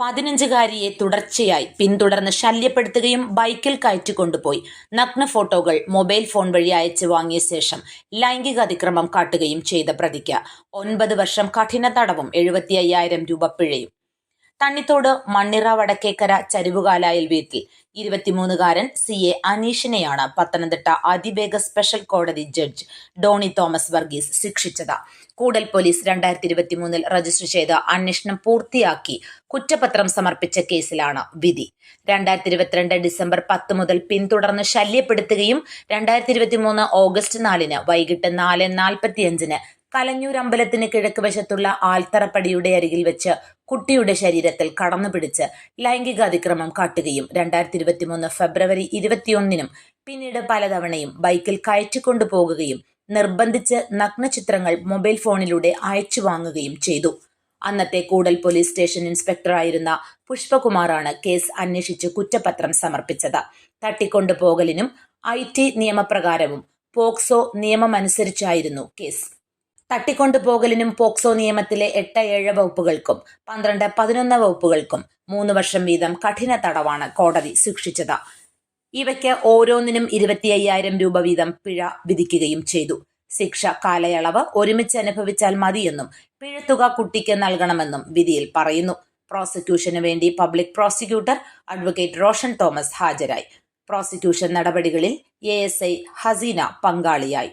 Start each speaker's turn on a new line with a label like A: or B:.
A: പതിനഞ്ചുകാരിയെ തുടർച്ചയായി പിന്തുടർന്ന് ശല്യപ്പെടുത്തുകയും ബൈക്കിൽ കയറ്റിക്കൊണ്ടുപോയി. നഗ്ന ഫോട്ടോകൾ മൊബൈൽ ഫോൺ വഴി അയച്ചു വാങ്ങിയ ശേഷം ലൈംഗിക അതിക്രമം കാട്ടുകയും ചെയ്ത പ്രതിക്ക് ഒൻപത് വർഷം കഠിന തടവും എഴുപത്തി അയ്യായിരം രൂപ പിഴയും. തണ്ണിത്തോട് മണ്ണിറ വടക്കേക്കര ചരിവുകാലായിൽ വീട്ടിൽ ഇരുപത്തിമൂന്നുകാരൻ സി. എ. അനീഷിനെയാണ് പത്തനംതിട്ട അതിവേഗ സ്പെഷ്യൽ കോടതി ജഡ്ജ് ഡോണി തോമസ് വർഗീസ് ശിക്ഷിച്ചത്. കൂടൽ പോലീസ് രണ്ടായിരത്തി ഇരുപത്തിമൂന്നിൽ രജിസ്റ്റർ ചെയ്ത് അന്വേഷണം പൂർത്തിയാക്കി കുറ്റപത്രം സമർപ്പിച്ച കേസിലാണ് വിധി. രണ്ടായിരത്തി ഇരുപത്തിരണ്ട് ഡിസംബർ പത്ത് മുതൽ പിന്തുടർന്ന് ശല്യപ്പെടുത്തുകയും രണ്ടായിരത്തി ഇരുപത്തിമൂന്ന് ഓഗസ്റ്റ് നാലിന് വൈകിട്ട് നാല് നാൽപ്പത്തിയഞ്ചിന് കലഞ്ഞൂർ അമ്പലത്തിന് കിഴക്ക് വശത്തുള്ള ആൽത്തറപ്പടിയുടെ അരികിൽ വെച്ച് കുട്ടിയുടെ ശരീരത്തിൽ കടന്നു പിടിച്ച് ലൈംഗിക അതിക്രമം കാട്ടുകയും രണ്ടായിരത്തി ഇരുപത്തിമൂന്ന് ഫെബ്രുവരി ഇരുപത്തിയൊന്നിനും പിന്നീട് പലതവണയും ബൈക്കിൽ കയറ്റിക്കൊണ്ടു പോകുകയും നിർബന്ധിച്ച് നഗ്നചിത്രങ്ങൾ മൊബൈൽ ഫോണിലൂടെ അയച്ചു വാങ്ങുകയും ചെയ്തു. അന്നത്തെ കൂടൽ പോലീസ് സ്റ്റേഷൻ ഇൻസ്പെക്ടറായിരുന്ന പുഷ്പകുമാറാണ് കേസ് അന്വേഷിച്ച് കുറ്റപത്രം സമർപ്പിച്ചത്. തട്ടിക്കൊണ്ടുപോകലിനും ഐ ടി നിയമപ്രകാരവും പോക്സോ നിയമമനുസരിച്ചായിരുന്നു കേസ്. തട്ടിക്കൊണ്ടുപോകലിനും പോക്സോ നിയമത്തിലെ എട്ട് ഏഴ് വകുപ്പുകൾക്കും പന്ത്രണ്ട് പതിനൊന്ന് വകുപ്പുകൾക്കും മൂന്ന് വർഷം വീതം കഠിന തടവാണ് കോടതി ശിക്ഷിച്ചത്. ഇവയ്ക്ക് ഓരോന്നിനും ഇരുപത്തി അയ്യായിരം രൂപ വീതം പിഴ വിധിക്കുകയും ചെയ്തു. ശിക്ഷ കാലയളവ് ഒരുമിച്ച് അനുഭവിച്ചാൽ മതിയെന്നും പിഴത്തുക കുട്ടിക്ക് നൽകണമെന്നും വിധിയിൽ പറയുന്നു. പ്രോസിക്യൂഷന് വേണ്ടി public prosecutor advocate Roshan Thomas ഹാജരായി. പ്രോസിക്യൂഷൻ നടപടികളിൽ എ എസ് ഐ ഹസീന പങ്കാളിയായി.